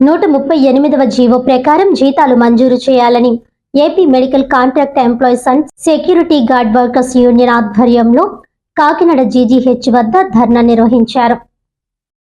నూట ముప్పై ఎనిమిదవ జీవో ప్రకారం జీతాలు మంజూరు చేయాలని AP medical contract employees and security guard workers union ఆధ్వర్యంలో కాకినాడ జీజీహెచ్ వద్ద ధర్నా నిర్వహించారు.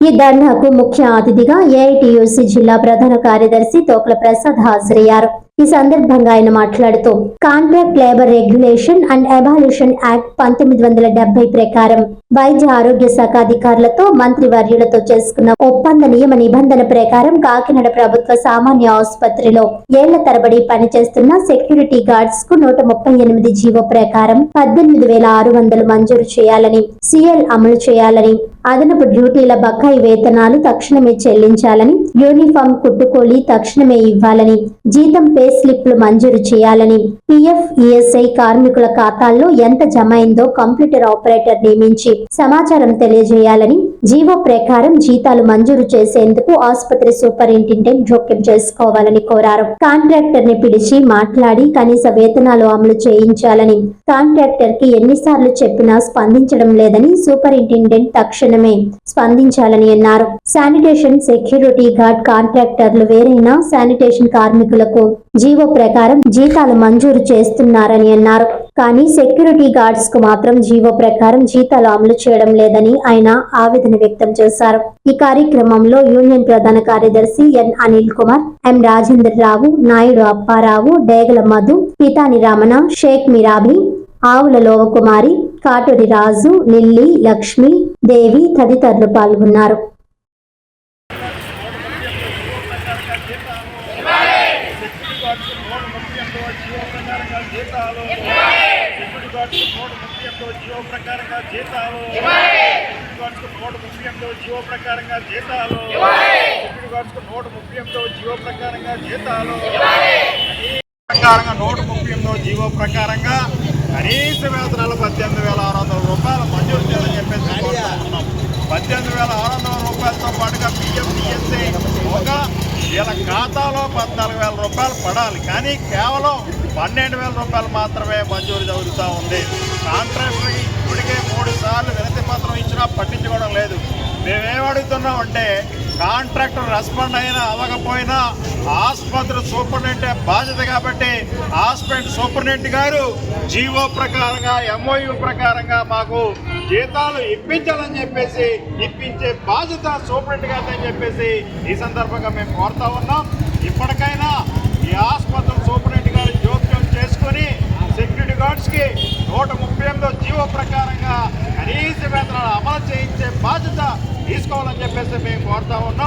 ఈ ధర్నాకు ముఖ్య అతిథిగా ఏఐటియుసి జిల్లా ప్రధాన కార్యదర్శి తోకల ప్రసాద్ హాజరయ్యారు. ఈ సందర్భంగా ఆయన మాట్లాడుతూ contract labour regulation and abolition act పంతొమ్మిది వందల డెబ్బై ప్రకారం వైద్య ఆరోగ్య శాఖ అధికారులతో మంత్రి వర్యులతో చేసుకున్న ఒప్పంద నియమ నిబంధన ప్రకారం కాకినాడ ప్రభుత్వ సామాన్య ఆసుపత్రిలో ఏళ్ళ తరబడి పనిచేస్తున్న సెక్యూరిటీ గార్డ్స్కు నూట ముప్పై ఎనిమిది జీవో ప్రకారం పద్దెనిమిది వేల ఆరు వందలు మంజూరు చేయాలని సిఎల్ అమలు చేయాలని అదనపు డ్యూటీల బకాయి వేతనాలు తక్షణమే చెల్లించాలని యూనిఫామ్ కుట్టుకోలి తక్షణమే ఇవ్వాలని జీతం పే స్లిప్లు మంజూరు చేయాలని పిఎఫ్ ఈఎస్ఐ కార్మికుల ఖాతాల్లో ఎంత జమ అయిందో కంప్యూటర్ ఆపరేటర్ నియమించి సమాచారం తెలియజేయాలని జీవో ప్రకారం జీతాలు మంజూరు చేసేందుకు ఆసుపత్రి సూపరింటెండెంట్ జోక్యం చేసుకోవాలని కోరారు. కాంట్రాక్టర్ని పిలిచి మాట్లాడి కనీస వేతనాలు అమలు చేయించాలని కాంట్రాక్టర్కి ఎన్నిసార్లు చెప్పినా స్పందించడం లేదని సూపరింటెండెంట్ తక్షణమే స్పందించాలని అన్నారు. శానిటేషన్ సెక్యూరిటీ గార్డ్ కాంట్రాక్టర్లు వేరైనా శానిటేషన్ కార్మికులకు జీవో ప్రకారం జీతాలు మంజూరు చేస్తున్నారని అన్నారు. కానీ సెక్యూరిటీ గార్డ్స్కు మాత్రం జీవో ప్రకారం జీతాలు అమలు చేయడం లేదని ఆయన ఆవేదన వ్యక్తం చేశారు. ఈ కార్యక్రమంలో యూనియన్ ప్రధాన కార్యదర్శి ఎన్ అనిల్ కుమార్ ఎం రాజేందర్ రావు నాయుడు అప్పారావు డేగల మధు పితాని రమణ షేక్ మిరాబి ఆవుల లోవకుమారి కాటూరి రాజు లిల్లీ లక్ష్మి దేవి తదితరులు పాల్గొన్నారు. జీతాలు ఎనిమిదవ జీవో ప్రకారంగా జీతాలు. నూట ముప్పై ఎనిమిదవ జీవో ప్రకారంగా జీతాలు. సెక్యూరిటీ గార్డ్స్ నూట ముప్పై ఎనిమిదవ జీవో ప్రకారంగా జీతాలు. ప్రకారంగా నూట ముప్పై ఎనిమిదవ జీవో ప్రకారంగా కనీస వేతనాలు పద్దెనిమిది వేల ఆరు వందల రూపాయలు మంజూరు చేయాలని చెప్పేసి పద్దెనిమిది వేల ఆరు వందల రూపాయలతో పాటుగా పిఎం డిఎస్ఏ ఒక వీళ్ళ ఖాతాలో పద్నాలుగు వేల రూపాయలు పడాలి. కానీ కేవలం పన్నెండు వేల రూపాయలు మాత్రమే మంజూరు జరుగుతూ ఉంది. కాంట్రాక్టర్కి ఇప్పటికే మూడు సార్లు వినతి పత్రం ఇచ్చినా పట్టించుకోవడం లేదు. మేమేం అడుగుతున్నామంటే కాంట్రాక్టర్ రెస్పాండ్ అయినా అవ్వకపోయినా ఆసుపత్రి సూపరింటెండెంట్ బాధ్యత కాబట్టి హాస్పిటల్ సూపరింటెండెంట్ గారు జీవో ప్రకారంగా ఎంఓయు ప్రకారంగా మాకు జీతాలు ఇప్పించాలని చెప్పేసి ఇప్పించే బాధ్యత సూపరింటెండెంట్ గారిని చెప్పేసి ఈ సందర్భంగా మేము కోరుతా ఉన్నాం. ఇప్పటికైనా ఈ ఆసుపత్రి సూపరింటెండెంట్ గారు జోక్యం చేసుకొని సెక్యూరిటీ గార్డ్స్కి నూట ముప్పై ఎనిమిదో జీవో ప్రకారంగా కనీస వేతనాలు అమలు చేయించే బాధ్యత తీసుకోవాలని చెప్పేసి మేము కోరుతా ఉన్నాం.